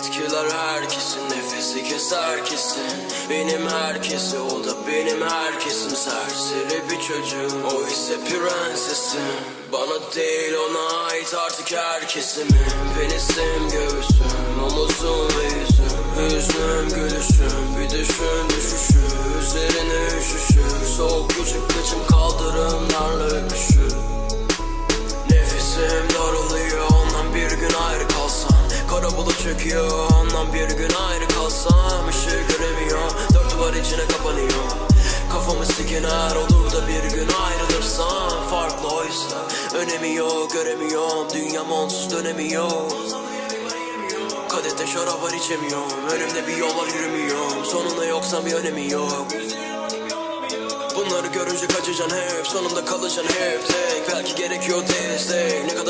Etkiler herkesin nefesi keser kesin. Benim herkesi o da benim herkesim Serseri bir çocuğum o ise prensesim. Bana değil ona ait artık herkesimi Penisim göğsüm omuzum ve yüzüm Hüznüm gülüşüm. Bir düşün çöküyor ondan bir gün ayrı kalsam Işığı göremiyor. Dört duvar içine kapanıyor. Kafamı sikiner olur da bir gün ayrılırsam Farklı oysa. Önemi yok göremiyorum. Dünyam onsuz dönemiyor. Kadete şarap var içemiyorum. Önümde bir yol var yürümüyorum Sonunda yoksa bir önemi yok. Bunları görünce kaçacaksın hep. Sonunda kalacaksın hep. Tek. Belki gerekiyor destek